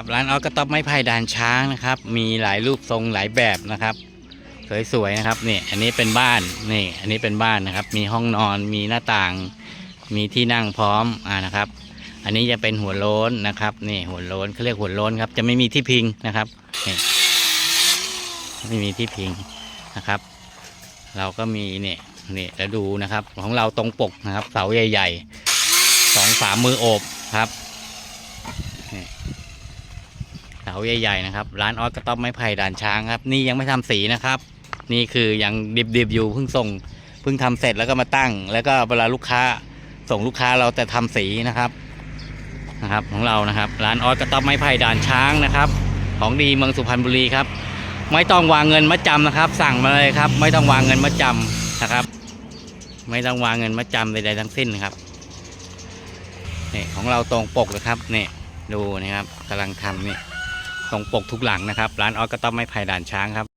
ครับร้านออสก็ต้องไม้ไผ่ดานช้างนะครับ มีหลายรูปทรงหลายแบบนะครับ สวยๆนะครับนี่อันนี้เป็นบ้านนี่ อันนี้เป็นบ้านนะครับ มีห้องนอนมีหน้าต่าง มีที่นั่งพร้อมอ่านะครับ อันนี้จะเป็นหัวโล้นนะครับนี่หัวโล้นเขาเรียกหัวโล้นครับ จะไม่มีที่พิงนะครับนี่ไม่มีที่พิงนะครับ เราก็มีนี่นี่แล้วดูนะครับ ของเราตรงปกนะครับ เสาใหญ่ๆสองสามมือโอบครับ เสาใหญ่ๆนะครับ ร้านออสกระต๊อบไม้ไผ่ด่านช้างครับ นี่ยังไม่ทำสีนะครับ นี่คือยังดิบๆอยู่เพิ่งส่งเพิ่งทำเสร็จแล้วก็มาตั้ง แล้วก็เวลาลูกค้าส่งลูกค้าเราแต่ทำสีนะครับนะครับ ของเรานะครับ ร้านออสกระต๊อบไม้ไผ่ด่านช้างนะครับ ของดีเมืองสุพรรณบุรีครับ ไม่ต้องวางเงินมาจำนะครับ สั่งมาเลยครับ ไม่ต้องวางเงินมาจำนะครับ ไม่ต้องวางเงินมาจำใดๆทั้งสิ้นนะครับนี่ของเราตรงปกเลยครับนี่ดูนะครับกำลังทำนี่ ตรงปกทุกหลังนะครับ ร้านออสก็ต้องไม้ไผ่ด่านช้างครับ